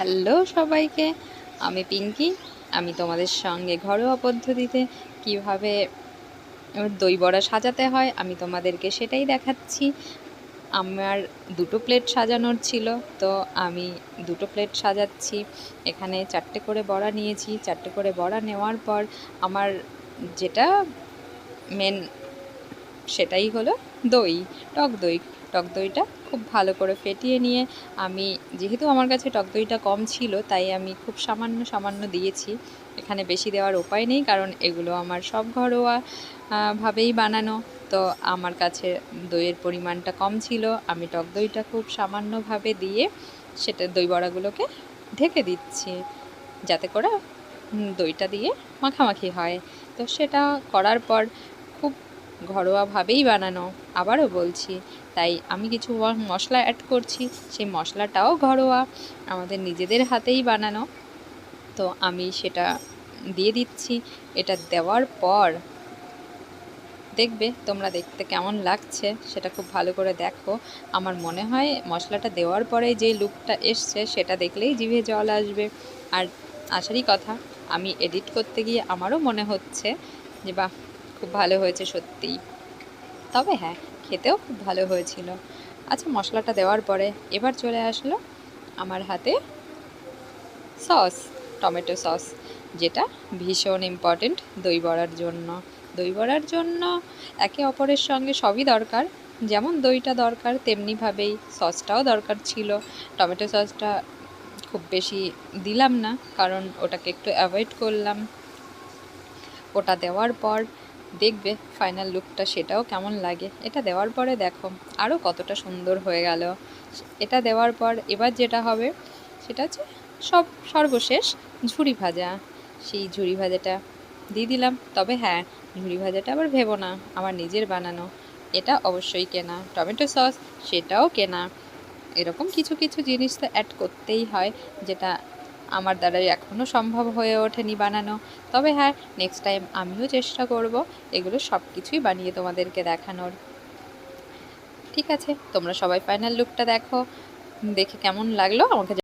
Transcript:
Hello সবাইকে, আমি পিঙ্কি। আমি তোমাদের সঙ্গে ঘরোয়া পদ্ধতিতে কীভাবে দই বড়া সাজাতে হয়, আমি তোমাদেরকে সেটাই দেখাচ্ছি। আমার দুটো প্লেট সাজানোর ছিল, তো আমি দুটো প্লেট সাজাচ্ছি। এখানে চারটে করে বড়া নিয়েছি, চারটে করে বড়া নেওয়ার পর আমার যেটা মেন সেটাই হলো দই, টক দই। টক দইটা খুব ভালো করে ফেটিয়ে নিয়ে আমি, যেহেতু আমার কাছে টক দইটা কম ছিল, তাই আমি খুব সামান্য সামান্য দিয়েছি। এখানে বেশি দেওয়ার উপায় নেই, কারণ এগুলো আমার সব ঘরোয়া ভাবেই বানানো। তো আমার কাছে দইয়ের পরিমাণটা কম ছিল। আমি টক দইটা খুব সামান্যভাবে দিয়ে সেটা, দই বড়াগুলোকে ঢেকে দিচ্ছি, যাতে করে দইটা দিয়ে মাখামাখি হয়। তো সেটা করার পর খুব ঘরোয়াভাবেই বানানো। আবারও বলছি তাই আমি কিছু মশলা অ্যাড করছি। সেই মশলাটাও ঘরোয়া, আমাদের নিজেদের হাতেই বানানো। তো আমি সেটা দিয়ে দিচ্ছি। এটা দেওয়ার পর দেখবে তোমরা দেখতে কেমন লাগছে, সেটা খুব ভালো করে দেখো। আমার মনে হয় মশলাটা দেওয়ার পরে যে লুকটা এসছে, সেটা দেখলেই জিভে জল আসবে। আর আসারই কথা, আমি এডিট করতে গিয়ে আমারও মনে হচ্ছে যে, বাহ, খুব ভালো হয়েছে সত্যিই। তবে হ্যাঁ খেতেও খুব ভালো হয়েছিল। আচ্ছা মশলাটা দেওয়ার পরে এবার চলে আসলো আমার হাতে সস, টমেটো সস, যেটা ভীষণ ইম্পর্টেন্ট দই বড়ার জন্য। দই বড়ার জন্য একে অপরের সঙ্গে সবই দরকার। যেমন দইটা দরকার, তেমনিভাবেই সসটাও দরকার ছিল। টমেটো সসটা খুব বেশি দিলাম না, কারণ ওটাকে একটু অ্যাভয়েড করলাম। ওটা দেওয়ার পর দেখবে ফাইনাল লুকটা সেটাও কেমন লাগে। এটা দেওয়ার পরে দেখো আরও কতটা সুন্দর হয়ে গেল। এটা দেওয়ার পর এবার যেটা হবে, সেটা হচ্ছে সব সর্বশেষ ঝুড়ি ভাজা। সেই ঝুড়ি ভাজাটা দিয়ে দিলাম। তবে হ্যাঁ ঝুড়ি ভাজাটা আবার ভেবো না, আমার নিজের বানানো। এটা অবশ্যই কেনা। টমেটো সস, সেটাও কেনা। এরকম কিছু কিছু জিনিস তো অ্যাড করতেই হয়, যেটা আমার দ্বারাই এখনও সম্ভব হয়ে ওঠেনি বানানো। তবে হ্যাঁ নেক্সট টাইম আমিও চেষ্টা করব এগুলো সব কিছুই বানিয়ে তোমাদেরকে দেখানোর। ঠিক আছে, তোমরা সবাই ফাইনাল লুকটা দেখো, দেখে কেমন লাগল আমাকে